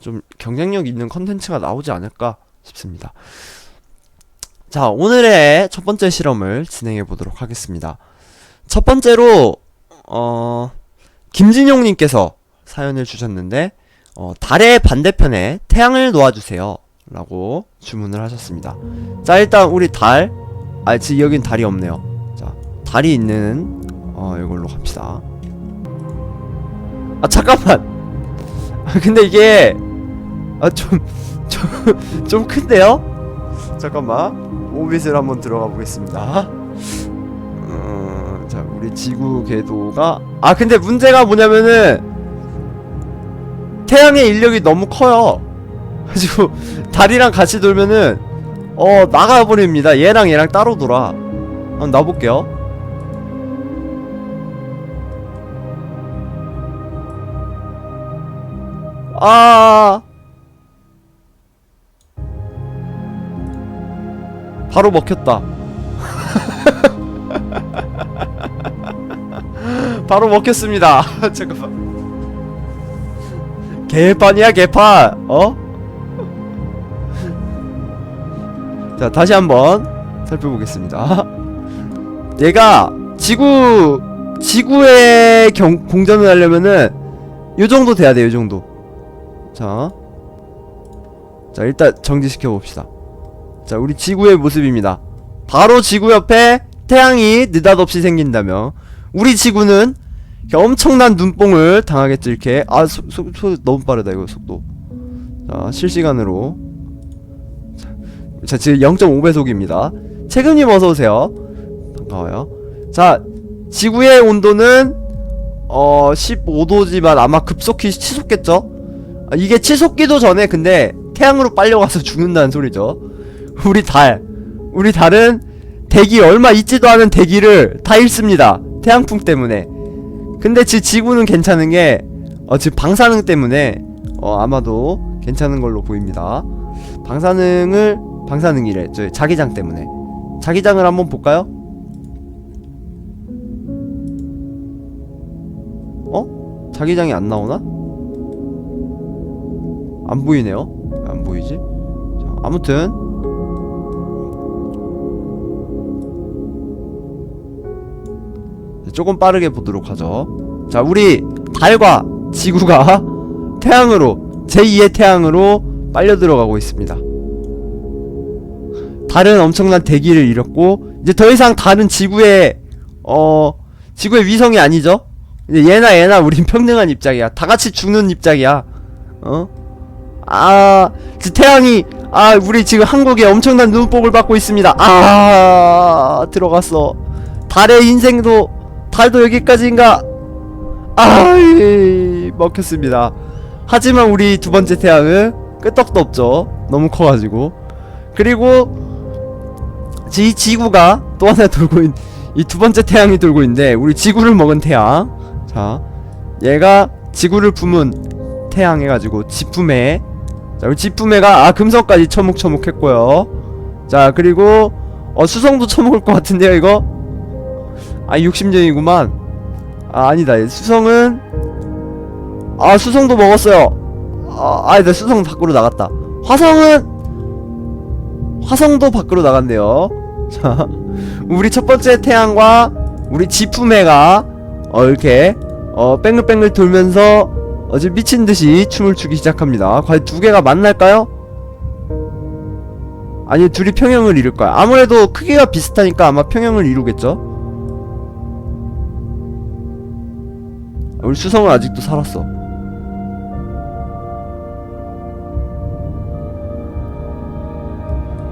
좀 경쟁력 있는 컨텐츠가 나오지 않을까 싶습니다. 자, 오늘의 첫 번째 실험을 진행해 보도록 하겠습니다. 첫 번째로, 어, 김진용님께서 사연을 주셨는데, 어, 달의 반대편에 태양을 놓아주세요. 라고 주문을 하셨습니다. 자, 일단 우리 달, 아, 지금 여긴 달이 없네요. 자, 달이 있는, 어, 이걸로 갑시다. 아, 잠깐만! 아, 근데 이게, 아, 좀, 좀, 좀 큰데요? 잠깐만. 오빗을 한번 들어가 보겠습니다. 음, 자, 우리 지구 궤도가 아 근데 문제가 뭐냐면은 태양의 인력이 너무 커요. 가지고 달이랑 같이 돌면은 어 나가버립니다. 얘랑 얘랑 따로 돌아. 한번 놔볼게요. 아. 바로 먹혔다. 바로 먹혔습니다. 잠깐만. 개판이야 개판. 어? 자 다시 한번 살펴보겠습니다. 얘가 지구 지구의 경, 공전을 하려면은 요 정도 돼야 돼, 요 정도. 자, 자 일단 정지시켜 봅시다. 자, 우리 지구의 모습입니다. 바로 지구 옆에 태양이 느닷없이 생긴다면 우리 지구는 엄청난 눈뽕을 당하겠죠 이렇게. 아 소, 소, 소 너무 빠르다 이거 속도. 자 실시간으로. 자, 자 지금 0.5배속입니다. 채금님 어서오세요. 반가워요. 자 지구의 온도는 어 15도지만 아마 급속히 치솟겠죠? 아, 이게 치솟기도 전에 근데 태양으로 빨려가서 죽는다는 소리죠 우리 달 우리 달은 대기 얼마 있지도 않은 대기를 다 잃습니다 태양풍 때문에 근데 지 지구는 괜찮은 게 어, 지금 방사능 때문에 어, 아마도 괜찮은 걸로 보입니다 방사능을 방사능이래 저 자기장 때문에 자기장을 한번 볼까요? 어? 자기장이 안 나오나? 안 보이네요 왜안 보이지? 자, 아무튼 조금 빠르게 보도록 하죠. 자, 우리 달과 지구가 태양으로 제2의 태양으로 빨려 들어가고 있습니다. 달은 엄청난 대기를 잃었고 이제 더 이상 달은 지구의 어 지구의 위성이 아니죠. 이제 얘나 얘나 우린 평등한 입장이야. 다 같이 죽는 입장이야. 어? 아, 지- 태양이 아, 우리 지금 한국에 엄청난 눈복을 받고 있습니다. 아, 들어갔어. 달의 인생도 달도 여기까지인가? 아이 먹혔습니다. 하지만 우리 두 번째 태양은 끄떡도 없죠. 너무 커가지고 그리고 이 지구가 또 하나 돌고 있. 이두 번째 태양이 돌고 있는데 우리 지구를 먹은 태양. 자, 얘가 지구를 품은 태양 해가지고 지품에 자 우리 지품에가 아 금성까지 처묵처묵했고요. 자 그리고 어 수성도 처먹을 것 같은데요 이거. 아 욕심쟁이구만. 아 아니다. 수성은 아 수성도 먹었어요. 아 아니다. 수성 밖으로 나갔다. 화성은 화성도 밖으로 나갔네요. 자 우리 첫 번째 태양과 우리 지푸메가 어 이렇게 어 뺑글뺑글 돌면서 어제 미친 듯이 춤을 추기 시작합니다. 과연 두 개가 만날까요? 아니 둘이 평형을 이룰까요? 아무래도 크기가 비슷하니까 아마 평형을 이루겠죠? 우리 수성은 아직도 살았어.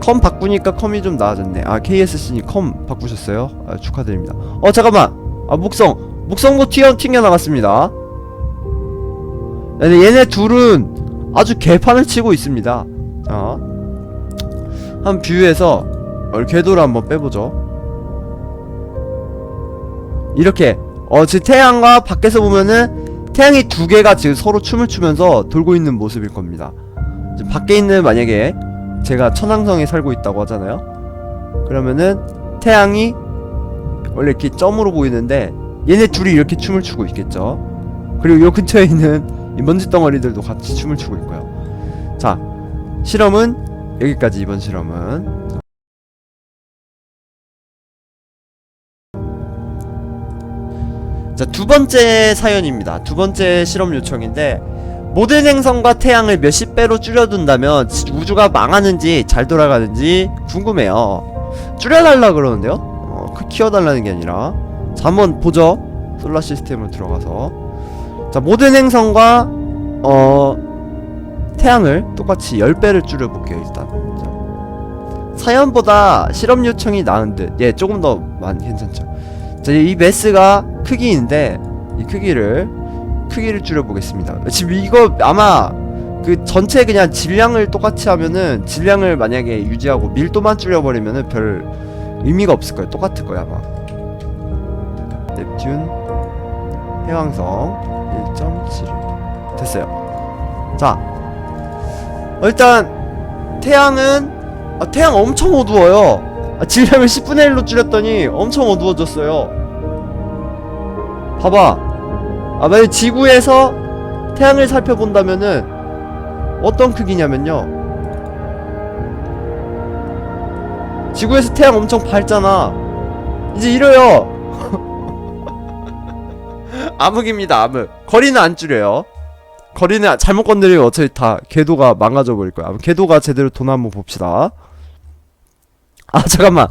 컴 바꾸니까 컴이 좀 나아졌네. 아 KSC님 컴 바꾸셨어요? 아, 축하드립니다. 어 잠깐만. 아 목성 목성도 튀어 튕겨 나갔습니다. 근데 얘네 둘은 아주 개판을 치고 있습니다. 자, 한 뷰에서 어, 궤도를 한번 빼보죠. 이렇게 어 지금 태양과 밖에서 보면은 태양이 두 개가 지금 서로 춤을 추면서 돌고 있는 모습일 겁니다. 지금 밖에 있는 만약에 제가 천왕성에 살고 있다고 하잖아요. 그러면은 태양이 원래 이렇게 점으로 보이는데 얘네 둘이 이렇게 춤을 추고 있겠죠. 그리고 요 근처에 있는 이 먼지 덩어리들도 같이 춤을 추고 있고요. 자 실험은 여기까지 이번 실험은 자 두 번째 사연입니다. 두 번째 실험 요청인데 모든 행성과 태양을 몇십 배로 줄여둔다면 우주가 망하는지 잘 돌아가는지 궁금해요. 줄여달라 그러는데요? 어, 그 키워달라는 게 아니라. 자 한번 보죠. 솔라 시스템으로 들어가서. 자 모든 행성과 어 태양을 똑같이 10배를 줄여볼게요 일단. 자, 사연보다 실험 요청이 나은 듯 예 조금 더 많이 괜찮죠. 자이 메스가 크기인데 이 크기를 크기를 줄여보겠습니다. 지금 이거 아마 그 전체 그냥 질량을 똑같이 하면은 질량을 만약에 유지하고 밀도만 줄여버리면은 별 의미가 없을 거예요. 똑같을 거예요 아마. 넵튠 해왕성 1.7 됐어요. 자 어, 일단 태양은 아, 태양 엄청 어두워요. 아, 질량을 10분의 1로 줄였더니 엄청 어두워졌어요 봐봐 아 만약 지구에서 태양을 살펴본다면은 어떤 크기냐면요 지구에서 태양 엄청 밝잖아 이제 이래요 암흑입니다 암흑 거리는 안 줄여요 거리는 잘못 건드리면 어차피 다 궤도가 망가져 버릴 거야. 궤도가 제대로 돈 한번 봅시다. 아 잠깐만.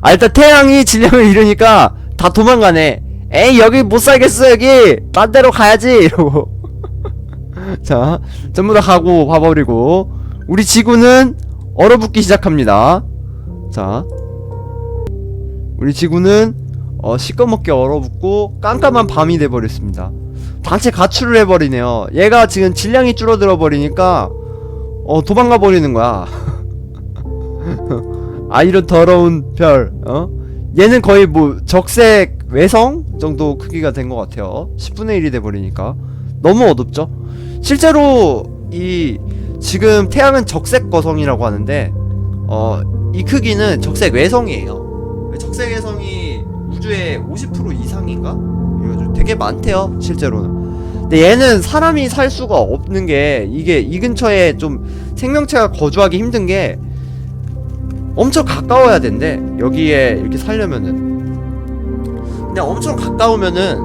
아 일단 태양이 질량을 잃으니까 다 도망가네. 에이 여기 못 살겠어 여기 딴 데로 가야지 이러고. 자 전부 다 가고 봐버리고 우리 지구는 얼어붙기 시작합니다. 자 우리 지구는 어 시꺼멓게 얼어붙고 깜깜한 밤이 돼버렸습니다. 단체 가출을 해버리네요. 얘가 지금 질량이 줄어들어 버리니까 어 도망가 버리는 거야. 아 이런 더러운 별, 어? 얘는 거의 뭐 적색 외성 정도 크기가 된 것 같아요. 10분의 1이 돼 버리니까 너무 어둡죠. 실제로 이 지금 태양은 적색 거성이라고 하는데 어 이 크기는 적색 외성이에요. 적색 외성이 우주의 50% 이상인가? 이거 되게 많대요 실제로는 근데 얘는 사람이 살 수가 없는 게 이게 이 근처에 좀 생명체가 거주하기 힘든 게 엄청 가까워야 된대 여기에 이렇게 살려면은 근데 엄청 가까우면은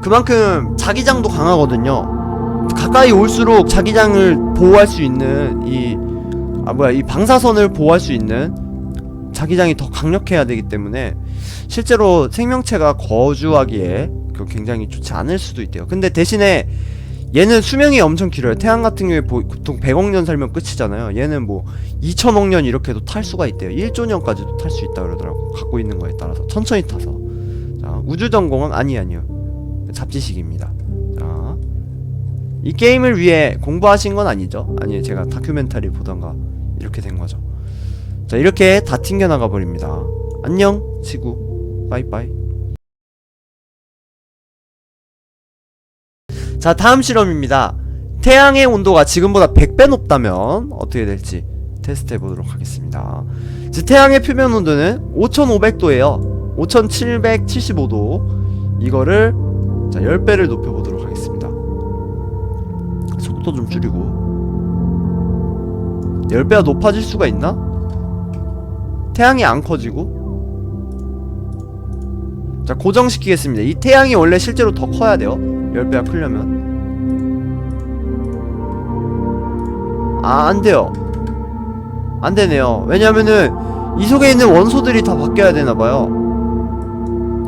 그만큼 자기장도 강하거든요 가까이 올수록 자기장을 보호할 수 있는 이 아 뭐야 이 방사선을 보호할 수 있는 자기장이 더 강력해야 되기 때문에 실제로 생명체가 거주하기에 그 굉장히 좋지 않을 수도 있대요. 근데 대신에 얘는 수명이 엄청 길어요. 태양 같은 경우에 보, 보통 100억 년 살면 끝이잖아요. 얘는 뭐 2천억 년 이렇게도 탈 수가 있대요. 1조 년까지도 탈 수 있다 그러더라고. 갖고 있는 거에 따라서 천천히 타서. 자, 우주 전공은 아니 아니요. 잡지식입니다. 자, 이 게임을 위해 공부하신 건 아니죠? 아니요, 제가 다큐멘터리 보던가 이렇게 된 거죠. 자, 이렇게 다 튕겨 나가 버립니다. 안녕, 지구. 빠이빠이. 자, 다음 실험입니다. 태양의 온도가 지금보다 100배 높다면 어떻게 될지 테스트 해 보도록 하겠습니다. 즉, 태양의 표면 온도는 5500도예요. 5775도. 이거를 자, 10배를 높여 보도록 하겠습니다. 속도 좀 줄이고. 10배가 높아질 수가 있나? 태양이 안 커지고 자 고정시키겠습니다 이 태양이 원래 실제로 더 커야 돼요 10배가 크려면? 아 안돼요. 안되네요. 왜냐면은 이 속에 있는 원소들이 다 바뀌어야 되나봐요.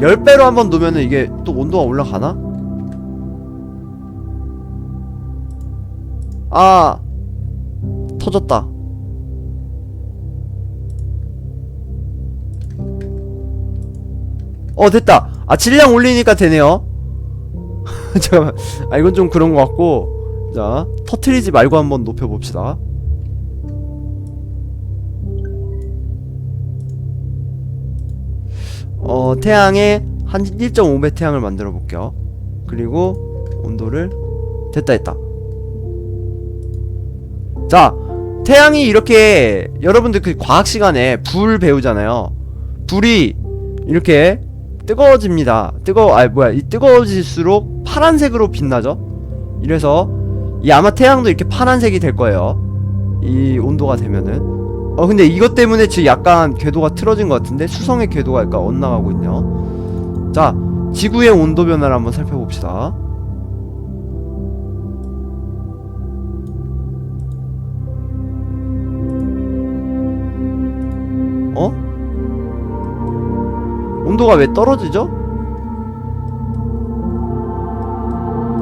10배로 한번 놓으면은 이게 또 온도가 올라가나? 아 터졌다. 어 됐다. 아 질량 올리니까 되네요 잠깐만. 아 이건 좀 그런 것 같고. 자 터트리지 말고 한번 높여봅시다. 어 태양에 한 1.5배 태양을 만들어 볼게요. 그리고 온도를 됐다 됐다. 자 태양이 이렇게 여러분들 그 과학 시간에 불 배우잖아요. 불이 이렇게 뜨거워집니다. 뜨거, 아 뭐야, 이 뜨거워질수록 파란색으로 빛나죠. 이래서 이 아마 태양도 이렇게 파란색이 될 거예요. 이 온도가 되면은. 어 근데 이것 때문에 지금 약간 궤도가 틀어진 것 같은데 수성의 궤도가 약간 엇나가고 있네요. 자, 지구의 온도 변화를 한번 살펴봅시다. 어? 온도가 왜 떨어지죠?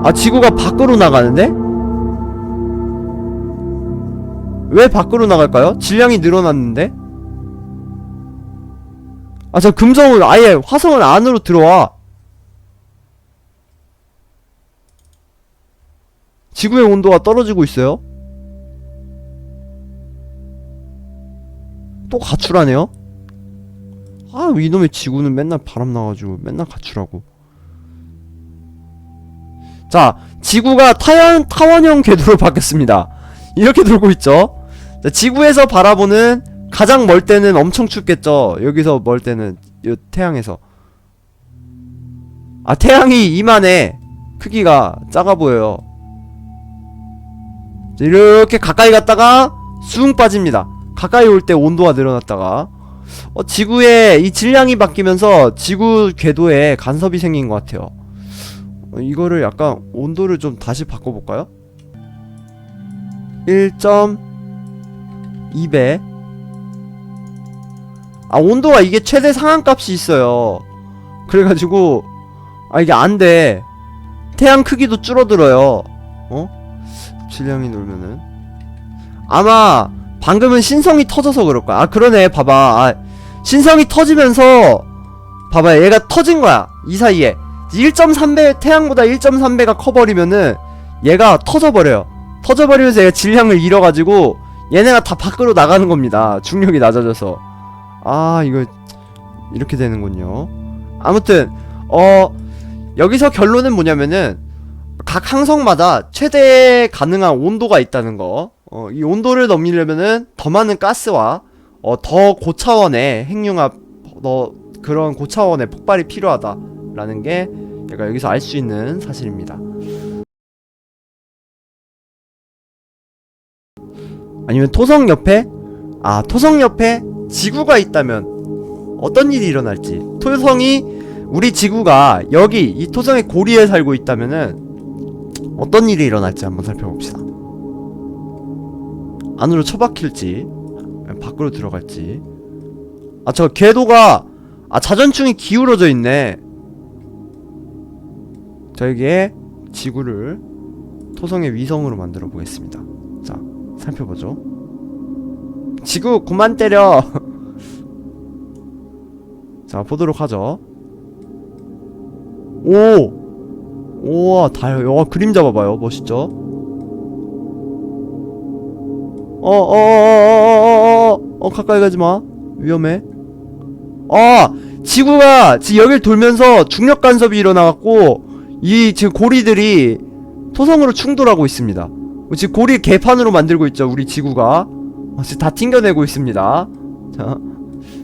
아 지구가 밖으로 나가는데? 왜 밖으로 나갈까요? 질량이 늘어났는데? 아 저 금성을 아예 화성을 안으로 들어와 지구의 온도가 떨어지고 있어요 또 가출하네요 아 이놈의 지구는 맨날 바람 나가지고 맨날 가출하고. 자 지구가 타원, 타원형 궤도로 바뀌었습니다. 이렇게 돌고 있죠? 자, 지구에서 바라보는 가장 멀 때는 엄청 춥겠죠? 여기서 멀 때는 이 태양에서. 아 태양이 이만해. 크기가 작아 보여요. 자, 이렇게 가까이 갔다가 쑥 빠집니다. 가까이 올 때 온도가 늘어났다가 어, 지구의 이 질량이 바뀌면서 지구 궤도에 간섭이 생긴 것 같아요. 어, 이거를 약간 온도를 좀 다시 바꿔볼까요? 1.2배. 아 온도가 이게 최대 상한값이 있어요. 그래가지고 아 이게 안돼. 태양 크기도 줄어들어요. 어? 질량이 놀면은. 아마 방금은 신성이 터져서 그럴 거야. 아 그러네 봐봐. 아, 신성이 터지면서 봐봐 얘가 터진 거야 이 사이에. 1.3배 태양보다 1.3배가 커버리면은 얘가 터져버려요. 터져버리면서 얘가 질량을 잃어가지고 얘네가 다 밖으로 나가는 겁니다. 중력이 낮아져서. 아 이거 이렇게 되는군요. 아무튼 어 여기서 결론은 뭐냐면은 각 항성마다 최대 가능한 온도가 있다는 거. 어, 이 온도를 넘기려면은 더 많은 가스와 어, 더 고차원의 핵융합, 더 그런 고차원의 폭발이 필요하다라는 게 제가 여기서 알 수 있는 사실입니다. 아니면 토성 옆에 아 토성 옆에 지구가 있다면 어떤 일이 일어날지 토성이 우리 지구가 여기 이 토성의 고리에 살고 있다면은 어떤 일이 일어날지 한번 살펴봅시다. 안으로 처박힐지 밖으로 들어갈지. 아 저 궤도가 아 자전축이 기울어져 있네. 저에게 지구를 토성의 위성으로 만들어 보겠습니다. 자 살펴보죠. 지구 그만 때려! 자 보도록 하죠. 오! 우와 다 와, 그림자 봐봐요. 멋있죠 어어어어어 어 어 어, 가까이 가지 마. 위험해. 아 지구가 지금 여길 돌면서 중력 간섭이 일어나갖고 이 지금 고리들이 토성으로 충돌하고 있습니다. 지금 고리 개판으로 만들고 있죠 우리 지구가. 어, 지금 다 튕겨내고 있습니다. 자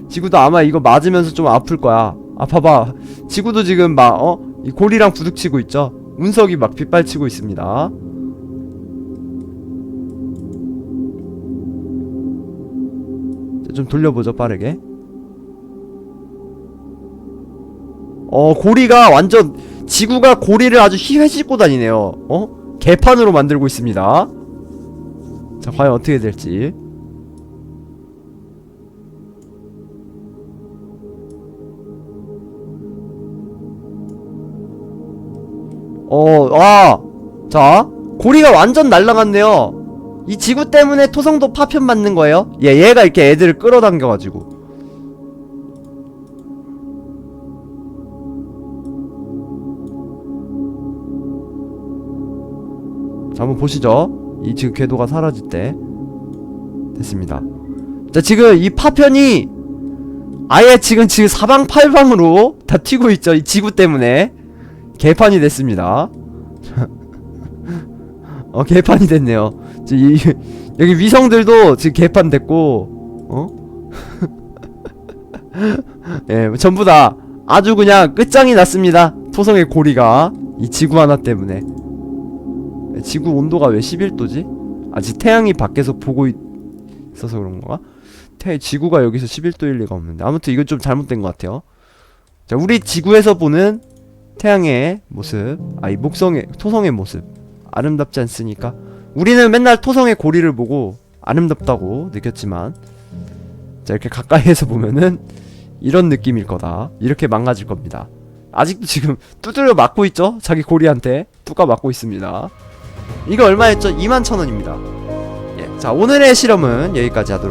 지구도 아마 이거 맞으면서 좀 아플 거야. 아 봐봐. 지구도 지금 막 어? 이 고리랑 부딪히고 있죠? 운석이 막 빗발치고 있습니다 좀 돌려보죠 빠르게 어 고리가 완전 지구가 고리를 아주 휘휘짓고 다니네요 어? 개판으로 만들고 있습니다 자 과연 어떻게 될지 어, 아! 자, 고리가 완전 날라갔네요. 이 지구 때문에 토성도 파편 맞는 거예요? 얘, 얘가 이렇게 애들을 끌어당겨가지고. 자, 한번 보시죠. 이 지금 궤도가 사라질 때. 됐습니다. 자, 지금 이 파편이 아예 지금 지금 사방팔방으로 다 튀고 있죠. 이 지구 때문에. 개판이 됐습니다. 어 개판이 됐네요. 지, 이, 여기 위성들도 지금 개판 됐고 어? 예, 전부 다 아주 그냥 끝장이 났습니다. 토성의 고리가 이 지구 하나 때문에. 지구 온도가 왜 11도지? 아직 태양이 밖에서 보고 있- 있어서 그런 건가? 태 지구가 여기서 11도일 리가 없는데 아무튼 이건 좀 잘못된 것 같아요. 자, 우리 지구에서 보는 태양의 모습, 아이 목성의 토성의 모습 아름답지 않습니까? 우리는 맨날 토성의 고리를 보고 아름답다고 느꼈지만 자 이렇게 가까이에서 보면은 이런 느낌일 거다. 이렇게 망가질 겁니다. 아직도 지금 두드려 맞고 있죠? 자기 고리한테 뚜까 맞고 있습니다. 이거 얼마였죠? 21,000원입니다. 예, 자 오늘의 실험은 여기까지 하도록